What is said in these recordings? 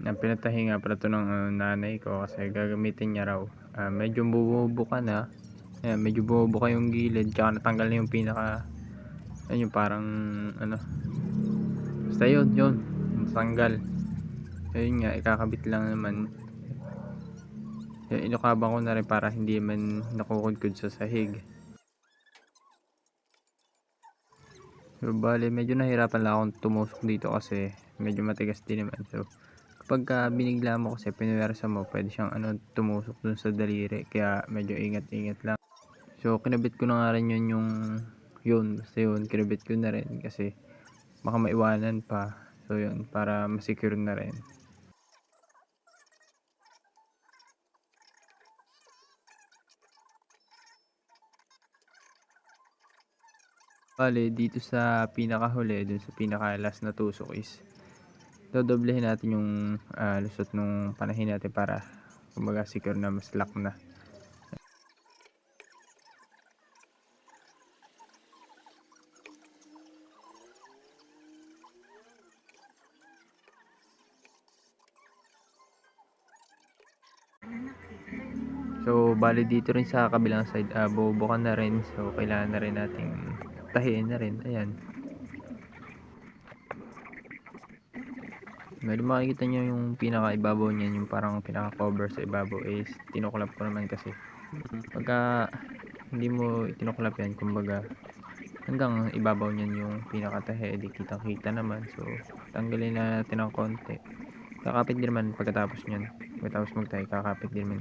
na pinatahi nga pala to ng ano, nanay ko kasi gagamitin niya raw. Ah, medyo bumubuka na. Ayan, medyo bumubuka yung gilid tsaka natanggal na yung pinaka ayun yung parang ano. Basta yun yun natanggal. Ayun nga ikakabit lang naman. Inukabang ko na rin para hindi man nakukudkod sa sahig. So bale medyo nahirapan lang akong tumusok dito kasi medyo matigas din naman. So kapag ka binigla mo kasi pinuwersa mo pwede siyang ano tumusok dun sa daliri. Kaya medyo ingat ingat lang. So kinabit ko na nga rin yun yung yun. Basta yun kinabit ko na rin kasi baka maiwanan pa. So yun para masecure na rin. Bale, dito sa pinakahuli, dun sa pinaka last na tusok is dodoblehin natin yung ah, lusot nung panahin natin para kumbaga secure na mas lock na. So, bali dito rin sa kabilang side, ah, bubukan na rin. So, kailangan na rin nating tahiin na rin. Ayan. Meron makikita nyo yung pinaka-ibabaw niyan, yung parang pinaka-cover sa ibabaw is tinuklap ko naman kasi. Pagka hindi mo tinuklap yan, kumbaga hanggang ibabaw niyan yung pinaka-tahi, di kitang-kita naman. So, tanggalin na natin ng konti. Kakapit din naman pagkatapos niyan. Pagkatapos magtahi, kakapit din naman.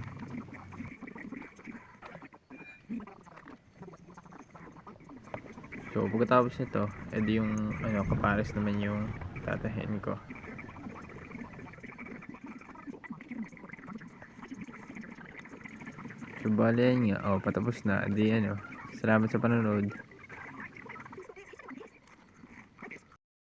So, pagkatapos nito, edi yung ano, kapares naman yung tatahin ko. So, bali yan nga. O, patapos na. Edi ano, salamat sa panonood.